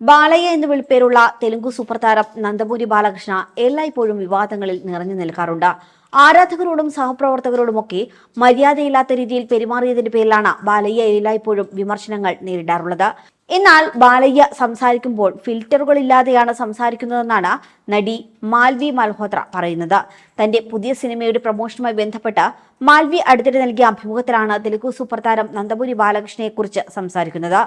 ബാലയ്യ എന്ന് വിളിപ്പേരുള്ള തെലുങ്കു സൂപ്പർ താരം നന്ദപൂരി ബാലകൃഷ്ണ എല്ലായ്പ്പോഴും വിവാദങ്ങളിൽ നിറഞ്ഞു നിൽക്കാറുണ്ട്. ആരാധകരോടും സഹപ്രവർത്തകരോടുമൊക്കെ മര്യാദയില്ലാത്ത രീതിയിൽ പെരുമാറിയതിന്റെ പേരിലാണ് ബാലയ്യ എല്ലായ്പ്പോഴും വിമർശനങ്ങൾ നേരിടാറുള്ളത്. എന്നാൽ ബാലയ്യ സംസാരിക്കുമ്പോൾ ഫിൽറ്ററുകൾ ഇല്ലാതെയാണ് സംസാരിക്കുന്നതെന്നാണ് നടി മാൽവി മൽഹോത്ര പറയുന്നത്. തന്റെ പുതിയ സിനിമയുടെ പ്രമോഷനുമായി ബന്ധപ്പെട്ട് മാൽവി അടുത്തിടെ നൽകിയ അഭിമുഖത്തിലാണ് തെലുഗു സൂപ്പർ താരം നന്ദപുരി ബാലകൃഷ്ണയെക്കുറിച്ച് സംസാരിക്കുന്നത്.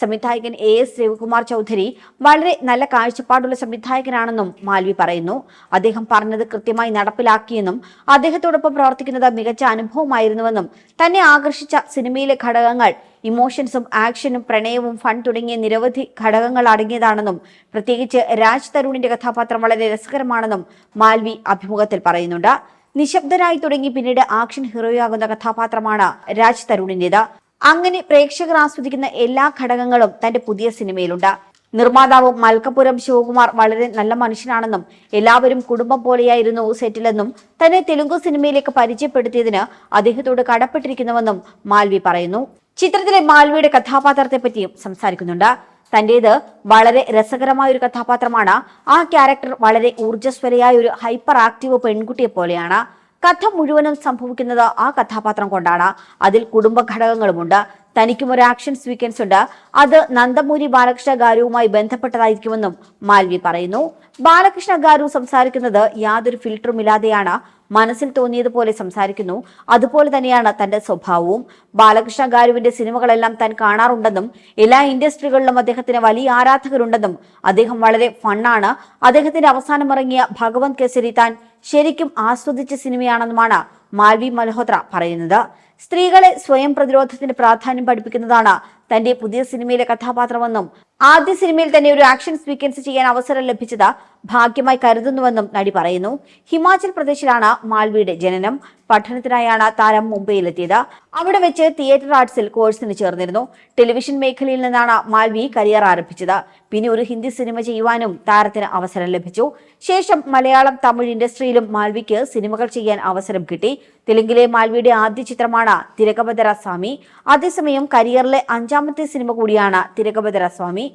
സംവിധായകൻ എ എസ് രവികുമാർ ചൗധരി വളരെ നല്ല കാഴ്ചപ്പാടുള്ള സംവിധായകനാണെന്നും മാൽവി പറയുന്നു. അദ്ദേഹം പറഞ്ഞത് കൃത്യമായി നടപ്പിലാക്കിയെന്നും അദ്ദേഹത്തോടൊപ്പം പ്രവർത്തിക്കുന്നത് മികച്ച അനുഭവമായിരുന്നുവെന്നും തന്നെ ആകർഷിച്ച സിനിമയിലെ ഘടകങ്ങൾ ഇമോഷൻസും ആക്ഷനും പ്രണയവും ഫൺ തുടങ്ങിയ നിരവധി ഘടകങ്ങൾ അടങ്ങിയതാണെന്നും പ്രത്യേകിച്ച് രാജ് തരുണിന്റെ കഥാപാത്രം വളരെ രസകരമാണെന്നും മാൽവി അഭിമുഖത്തിൽ പറയുന്നുണ്ട്. നിശബ്ദനായി തുടങ്ങി പിന്നീട് ആക്ഷൻ ഹീറോയാകുന്ന കഥാപാത്രമാണ് രാജ് തരുണിന്റേത്. അങ്ങനെ പ്രേക്ഷകർ ആസ്വദിക്കുന്ന എല്ലാ ഘടകങ്ങളും തന്റെ പുതിയ സിനിമയിലുണ്ട്. നിർമ്മാതാവ് മൽക്കപുരം ശിവകുമാർ വളരെ നല്ല മനുഷ്യനാണെന്നും എല്ലാവരും കുടുംബം പോലെയായിരുന്നു സെറ്റിലെന്നും തന്നെ തെലുങ്ക് സിനിമയിലേക്ക് പരിചയപ്പെടുത്തിയതിന് അദ്ദേഹത്തോട് കടപ്പെട്ടിരിക്കുന്നുവെന്നും മാൽവി പറയുന്നു. ചിത്രത്തിലെ മാൽവിയുടെ കഥാപാത്രത്തെ പറ്റിയും സംസാരിക്കുന്നുണ്ട്. തന്റേത് വളരെ രസകരമായ ഒരു കഥാപാത്രമാണ്. ആ ക്യാരക്ടർ വളരെ ഊർജസ്വലയായ ഒരു ഹൈപ്പർ ആക്റ്റീവ് പെൺകുട്ടിയെ പോലെയാണ് കഥ മുഴുവനും സംഭവിക്കുന്നത് ആ കഥാപാത്രം കൊണ്ടാണ്. അതിൽ കുടുംബ ഘടകങ്ങളുമുണ്ട് തനിക്കും ഒരു ആക്ഷൻ സ്വീക്വൻസ് ഉണ്ട്. അത് നന്ദമൂരി ബാലകൃഷ്ണ ഗാരുവുമായി ബന്ധപ്പെട്ടതായിരിക്കുമെന്നും മാൽവി പറയുന്നു. ബാലകൃഷ്ണ ഗാരു സംസാരിക്കുന്നത് യാതൊരു ഫിൽറ്ററും ഇല്ലാതെയാണ്. മനസ്സിൽ തോന്നിയതുപോലെ സംസാരിക്കുന്നു. അതുപോലെ തന്നെയാണ് തന്റെ സ്വഭാവവും. ബാലകൃഷ്ണ ഗാരുവിന്റെ സിനിമകളെല്ലാം താൻ കാണാറുണ്ടെന്നും എല്ലാ ഇൻഡസ്ട്രികളിലും അദ്ദേഹത്തിന് വലിയ ആരാധകരുണ്ടെന്നും അദ്ദേഹം വളരെ ഫണ്ണാണ് അദ്ദേഹത്തിന്റെ അവസാനം ഇറങ്ങിയ ഭഗവന്ത് കേസരി താൻ ശരിക്കും ആസ്വദിച്ച സിനിമയാണെന്നുമാണ് മാൽവി മൽഹോത്ര പറയുന്നത്. സ്ത്രീകളെ സ്വയം പ്രതിരോധത്തിന്റെ പ്രാധാന്യം പഠിപ്പിക്കുന്നതാണ് തന്റെ പുതിയ സിനിമയിലെ കഥാപാത്രമെന്നും ആദ്യ സിനിമയിൽ തന്നെ ഒരു ആക്ഷൻ സ്വീക്വൻസ് ചെയ്യാൻ അവസരം ലഭിച്ചത് ഭാഗ്യമായി കരുതുന്നുവെന്നും നടി പറയുന്നു. ഹിമാചൽ പ്രദേശിലാണ് മാൽവിയുടെ ജനനം. പഠനത്തിനായാണ് താരം മുംബൈയിലെത്തിയത്. അവിടെ വെച്ച് തിയേറ്റർ ആർട്സിൽ കോഴ്സിന് ചേർന്നിരുന്നു. ടെലിവിഷൻ മേഖലയിൽ നിന്നാണ് മാൽവി കരിയർ ആരംഭിച്ചത്. പിന്നെ ഒരു ഹിന്ദി സിനിമ ചെയ്യുവാനും താരത്തിന് അവസരം ലഭിച്ചു. ശേഷം മലയാളം തമിഴ് ഇൻഡസ്ട്രിയിലും മാൽവിക്ക് സിനിമകൾ ചെയ്യാൻ അവസരം കിട്ടി. തെലുങ്കിലെ മാൽവിയുടെ ആദ്യ ചിത്രമാണ് തിരകബദര സ്വാമി അതേസമയം കരിയറിലെ അഞ്ചാമത്തെ സിനിമ കൂടിയാണ് തിരകബദര സ്വാമി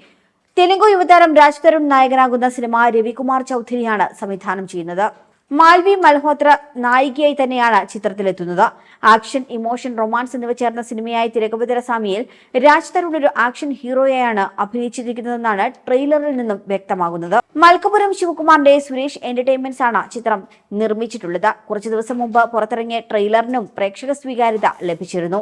തെലുങ്കു യുവതാരം രാജ് തരുൺ നായകനാകുന്ന സിനിമ രവികുമാർ ചൗധരിയാണ് സംവിധാനം ചെയ്യുന്നത്. മാൽവി മൽഹോത്ര നായികയായി തന്നെയാണ് ചിത്രത്തിലെത്തുന്നത്. ആക്ഷൻ ഇമോഷൻ റൊമാൻസ് എന്നിവ ചേർന്ന സിനിമയായ തിരകബദര സ്വാമിയിൽ രാജ് തരുൺ ഒരു ആക്ഷൻ ഹീറോയെയാണ് അഭിനയിച്ചിരിക്കുന്നതെന്നാണ് ട്രെയിലറിൽ നിന്നും വ്യക്തമാകുന്നത്. മൽക്കപുരം ശിവകുമാറിന്റെ സുരേഷ് എന്റർടൈൻമെന്റ്സ് ആണ് ചിത്രം നിർമ്മിച്ചിട്ടുള്ളത്. കുറച്ചു ദിവസം മുമ്പ് പുറത്തിറങ്ങിയ ട്രെയിലറിനും പ്രേക്ഷക സ്വീകാര്യത ലഭിച്ചിരുന്നു.